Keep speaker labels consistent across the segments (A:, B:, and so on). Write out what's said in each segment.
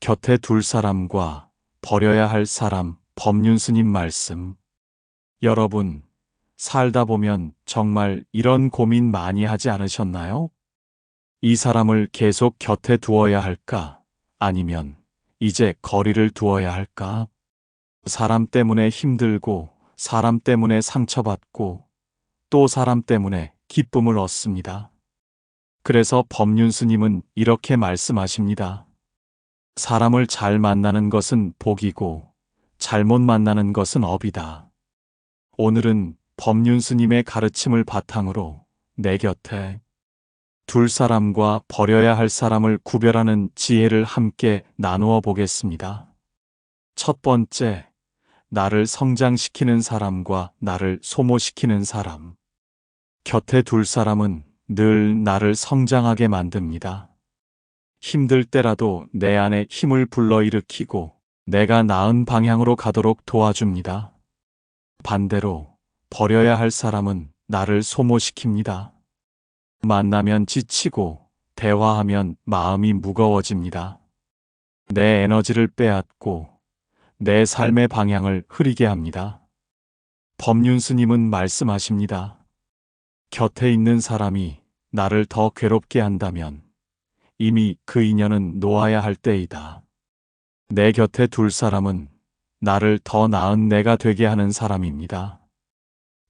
A: 곁에 둘 사람과 버려야 할 사람 법륜스님 말씀. 여러분, 살다 보면 정말 이런 고민 많이 하지 않으셨나요? 이 사람을 계속 곁에 두어야 할까? 아니면 이제 거리를 두어야 할까? 사람 때문에 힘들고, 사람 때문에 상처받고, 또 사람 때문에 기쁨을 얻습니다. 그래서 법륜스님은 이렇게 말씀하십니다. 사람을 잘 만나는 것은 복이고, 잘못 만나는 것은 업이다. 오늘은 법륜 스님의 가르침을 바탕으로 내 곁에 둘 사람과 버려야 할 사람을 구별하는 지혜를 함께 나누어 보겠습니다. 첫 번째, 나를 성장시키는 사람과 나를 소모시키는 사람. 곁에 둘 사람은 늘 나를 성장하게 만듭니다. 힘들 때라도 내 안에 힘을 불러일으키고 내가 나은 방향으로 가도록 도와줍니다. 반대로 버려야 할 사람은 나를 소모시킵니다. 만나면 지치고 대화하면 마음이 무거워집니다. 내 에너지를 빼앗고 내 삶의 방향을 흐리게 합니다. 법륜 스님은 말씀하십니다. 곁에 있는 사람이 나를 더 괴롭게 한다면 이미 그 인연은 놓아야 할 때이다. 내 곁에 둘 사람은 나를 더 나은 내가 되게 하는 사람입니다.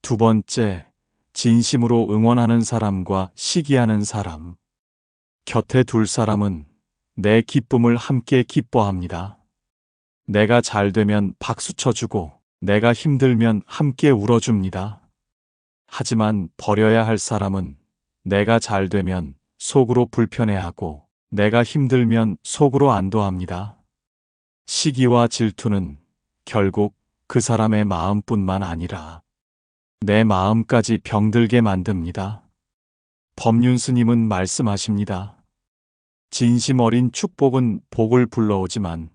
A: 두 번째, 진심으로 응원하는 사람과 시기하는 사람. 곁에 둘 사람은 내 기쁨을 함께 기뻐합니다. 내가 잘 되면 박수 쳐주고 내가 힘들면 함께 울어줍니다. 하지만 버려야 할 사람은 내가 잘 되면 속으로 불편해하고 내가 힘들면 속으로 안도합니다. 시기와 질투는 결국 그 사람의 마음뿐만 아니라 내 마음까지 병들게 만듭니다. 법륜 스님은 말씀하십니다. 진심 어린 축복은 복을 불러오지만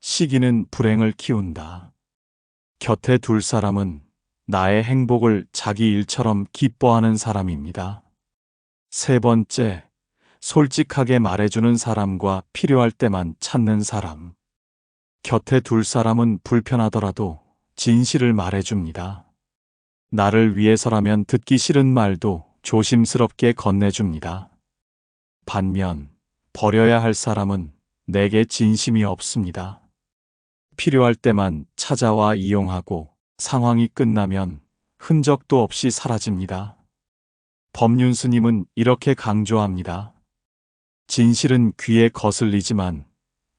A: 시기는 불행을 키운다. 곁에 둘 사람은 나의 행복을 자기 일처럼 기뻐하는 사람입니다. 세 번째, 솔직하게 말해주는 사람과 필요할 때만 찾는 사람. 곁에 둘 사람은 불편하더라도 진실을 말해줍니다. 나를 위해서라면 듣기 싫은 말도 조심스럽게 건네줍니다. 반면, 버려야 할 사람은 내게 진심이 없습니다. 필요할 때만 찾아와 이용하고 상황이 끝나면 흔적도 없이 사라집니다. 법륜스님은 이렇게 강조합니다. 진실은 귀에 거슬리지만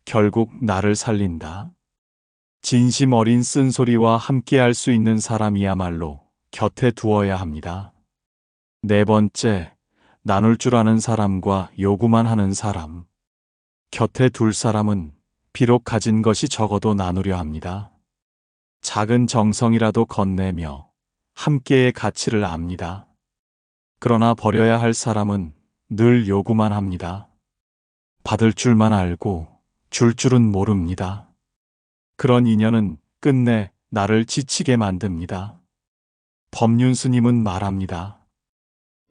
A: 결국 나를 살린다. 진심 어린 쓴소리와 함께할 수 있는 사람이야말로 곁에 두어야 합니다. 네 번째, 나눌 줄 아는 사람과 요구만 하는 사람. 곁에 둘 사람은 비록 가진 것이 적어도 나누려 합니다. 작은 정성이라도 건네며 함께의 가치를 압니다. 그러나 버려야 할 사람은 늘 요구만 합니다. 받을 줄만 알고 줄 줄은 모릅니다. 그런 인연은 끝내 나를 지치게 만듭니다. 법륜 스님은 말합니다.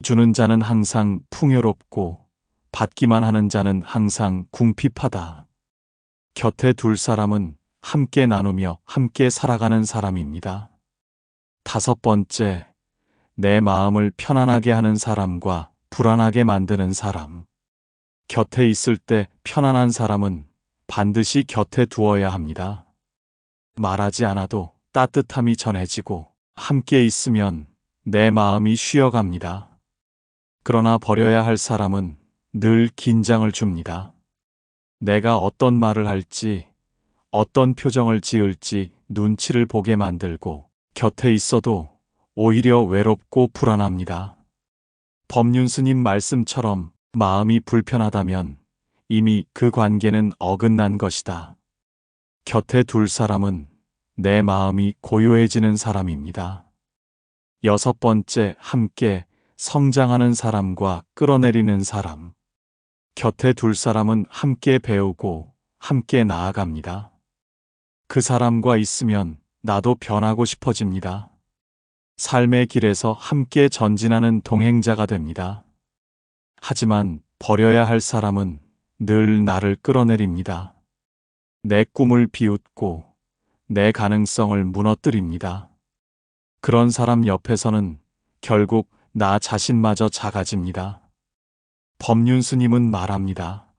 A: 주는 자는 항상 풍요롭고 받기만 하는 자는 항상 궁핍하다. 곁에 둘 사람은 함께 나누며 함께 살아가는 사람입니다. 다섯 번째, 내 마음을 편안하게 하는 사람과 불안하게 만드는 사람. 곁에 있을 때 편안한 사람은 반드시 곁에 두어야 합니다. 말하지 않아도 따뜻함이 전해지고 함께 있으면 내 마음이 쉬어갑니다. 그러나 버려야 할 사람은 늘 긴장을 줍니다. 내가 어떤 말을 할지, 어떤 표정을 지을지 눈치를 보게 만들고 곁에 있어도 오히려 외롭고 불안합니다. 법륜 스님 말씀처럼 마음이 불편하다면 이미 그 관계는 어긋난 것이다. 곁에 둘 사람은 내 마음이 고요해지는 사람입니다. 여섯 번째, 함께 성장하는 사람과 끌어내리는 사람. 곁에 둘 사람은 함께 배우고 함께 나아갑니다. 그 사람과 있으면 나도 변하고 싶어집니다. 삶의 길에서 함께 전진하는 동행자가 됩니다. 하지만 버려야 할 사람은 늘 나를 끌어내립니다. 내 꿈을 비웃고 내 가능성을 무너뜨립니다. 그런 사람 옆에서는 결국 나 자신마저 작아집니다. 법륜스님은 말합니다.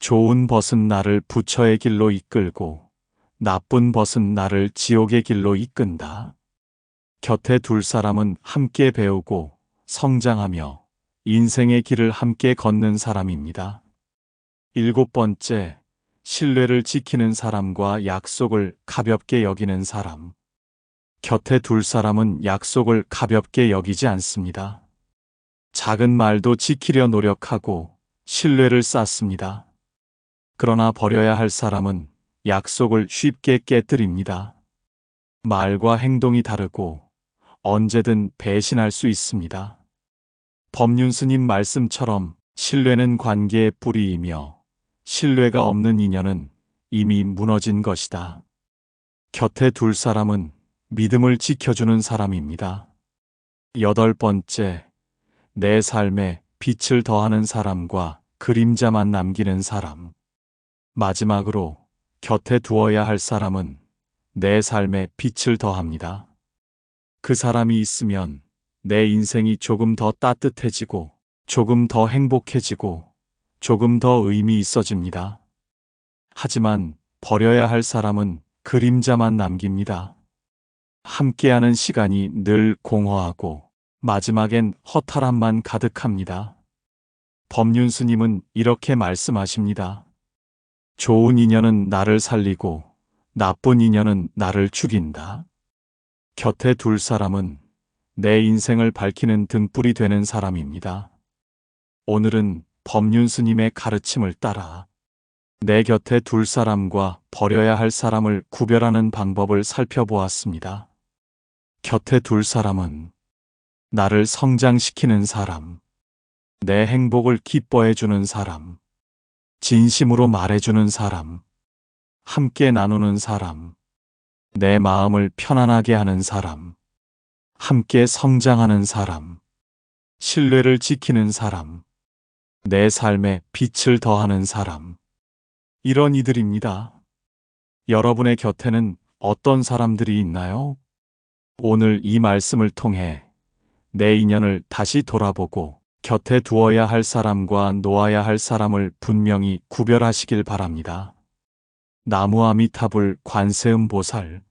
A: 좋은 벗은 나를 부처의 길로 이끌고 나쁜 벗은 나를 지옥의 길로 이끈다. 곁에 둘 사람은 함께 배우고 성장하며 인생의 길을 함께 걷는 사람입니다. 일곱 번째, 신뢰를 지키는 사람과 약속을 가볍게 여기는 사람. 곁에 둘 사람은 약속을 가볍게 여기지 않습니다. 작은 말도 지키려 노력하고 신뢰를 쌓습니다. 그러나 버려야 할 사람은 약속을 쉽게 깨뜨립니다. 말과 행동이 다르고 언제든 배신할 수 있습니다. 법륜스님 말씀처럼 신뢰는 관계의 뿌리이며 신뢰가 없는 인연은 이미 무너진 것이다. 곁에 둘 사람은 믿음을 지켜주는 사람입니다. 여덟 번째, 내 삶에 빛을 더하는 사람과 그림자만 남기는 사람. 마지막으로 곁에 두어야 할 사람은 내 삶에 빛을 더합니다. 그 사람이 있으면 내 인생이 조금 더 따뜻해지고 조금 더 행복해지고 조금 더 의미 있어집니다. 하지만 버려야 할 사람은 그림자만 남깁니다. 함께하는 시간이 늘 공허하고 마지막엔 허탈함만 가득합니다. 법륜스님은 이렇게 말씀하십니다. 좋은 인연은 나를 살리고 나쁜 인연은 나를 죽인다. 곁에 둘 사람은 내 인생을 밝히는 등불이 되는 사람입니다. 오늘은 법륜 스님의 가르침을 따라 내 곁에 둘 사람과 버려야 할 사람을 구별하는 방법을 살펴보았습니다. 곁에 둘 사람은 나를 성장시키는 사람, 내 행복을 기뻐해 주는 사람, 진심으로 말해주는 사람, 함께 나누는 사람, 내 마음을 편안하게 하는 사람, 함께 성장하는 사람, 신뢰를 지키는 사람, 내 삶에 빛을 더하는 사람. 이런 이들입니다. 여러분의 곁에는 어떤 사람들이 있나요? 오늘 이 말씀을 통해 내 인연을 다시 돌아보고 곁에 두어야 할 사람과 놓아야 할 사람을 분명히 구별하시길 바랍니다. 나무 아미타불 관세음보살